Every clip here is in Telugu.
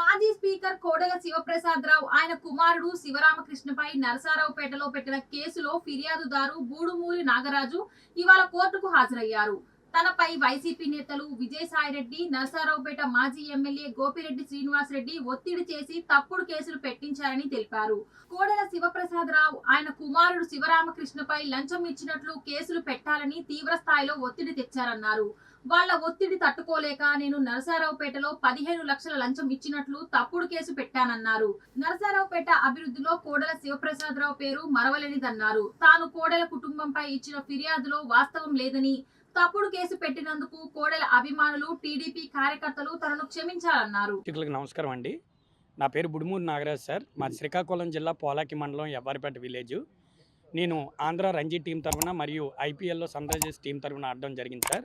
మాజీ స్పీకర్ కోడెల శివప్రసాద్ రావు ఆయన కుమారుడు శివరామకృష్ణపై నరసారావుపేటలో పెట్టిన కేసులో ఫిర్యాదుదారు బూడుమూరి నాగరాజు ఇవాళ కోర్టుకు హాజరయ్యారు. తనపై వైసీపీ నేతలు విజయసాయిరెడ్డి నరసారావుపేట మాజీ ఎమ్మెల్యే గోపిరెడ్డి శ్రీనివాసరెడ్డి ఒత్తిడి చేసి తప్పుడు కేసులు పెట్టించారని తెలిపారు. కోడెల శివప్రసాద్ రావు ఆయన కుమారుడు శివరామకృష్ణపై లంచం ఇచ్చినట్లు కేసులు పెట్టాలని తీవ్ర స్థాయిలో ఒత్తిడి తెచ్చారన్నారు. వాళ్ళ ఒత్తిడి తట్టుకోలేక నేను నరసారావుపేటలో పదిహేను లక్షల లంచం ఇచ్చినట్లు తప్పుడు కేసు పెట్టానన్నారు. నరసారావుపేట అభివృద్ధిలో కోడెల శివప్రసాదరావు పేరు మరవలేనిదన్నారు. తాను కోడెల కుటుంబంపై ఇచ్చిన ఫిర్యాదులో వాస్తవం లేదని తప్పుడు కేసు పెట్టినందుకు కోడెల అభిమానులు టీడీపీ కార్యకర్తలు తనను క్షమించాలన్నారు. నమస్కారం అండి. నా పేరు బుడుమూరు నాగరాజ్ సార్. మా శ్రీకాకుళం జిల్లా పోలాకి మండలం ఎవ్వారిపేట విలేజ్. నేను ఆంధ్ర రంజీ టీం తరఫున మరియు ఐపీఎల్లో సన్ రైజర్స్ టీం తరఫున ఆడడం జరిగింది సార్.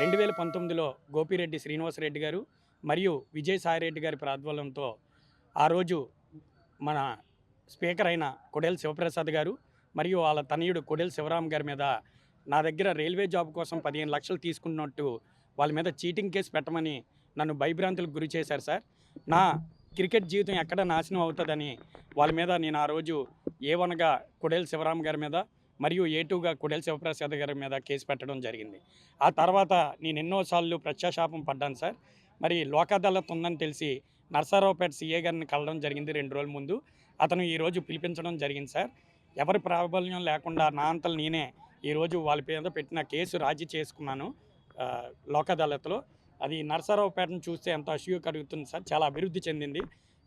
రెండు వేల పంతొమ్మిదిలో గోపిరెడ్డి శ్రీనివాసరెడ్డి గారు మరియు విజయ్ సాయిరెడ్డి గారి ప్రాధ్వర్యంతో ఆ రోజు మన స్పీకర్ అయిన కొడేల్ శివప్రసాద్ గారు మరియు వాళ్ళ తనయుడు కొడేల్ శివరామ్ గారి మీద నా దగ్గర రైల్వే జాబ్ కోసం పదిహేను లక్షలు తీసుకున్నట్టు వాళ్ళ మీద చీటింగ్ కేసు పెట్టమని నన్ను భయభ్రాంతులకు గురి చేశారు సార్. నా క్రికెట్ జీవితం ఎక్కడ నాశనం అవుతుందని వాళ్ళ మీద నేను ఆ రోజు ఏ వన్గా కుడేల్ శివరామ్ గారి మీద మరియు ఏ టూగా శివప్రసాద్ గారి మీద కేసు పెట్టడం జరిగింది. ఆ తర్వాత నేను ఎన్నోసార్లు ప్రత్యాశాపం పడ్డాను సార్. మరి లోకాదాలత్ ఉందని తెలిసి నర్సారావుపేట సీఏ గారిని కలవడం జరిగింది రెండు రోజుల ముందు. అతను ఈరోజు పిలిపించడం జరిగింది సార్. ఎవరి ప్రాబల్యం లేకుండా నా అంతలు నేనే ఈరోజు వాళ్ళ పేద పెట్టిన కేసు రాజీ చేసుకున్నాను లోక్ అదాలత్లో అది నరసరావుపేటను చూస్తే ఎంత అసూయ కలుగుతుంది సార్ చాలా అభివృద్ధి చెందింది.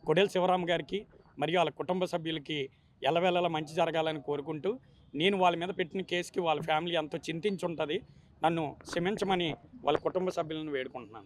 కొడేల్ శివరామ్ గారికి మరియు వాళ్ళ కుటుంబ సభ్యులకి ఎల్లవేళలా మంచి జరగాలని కోరుకుంటూ నేను వాళ్ళ మీద పెట్టిన కేసుకి వాళ్ళ ఫ్యామిలీ ఎంతో చింతించి ఉంటుంది నన్ను క్షమించమని వాళ్ళ కుటుంబ సభ్యులను వేడుకుంటున్నాను.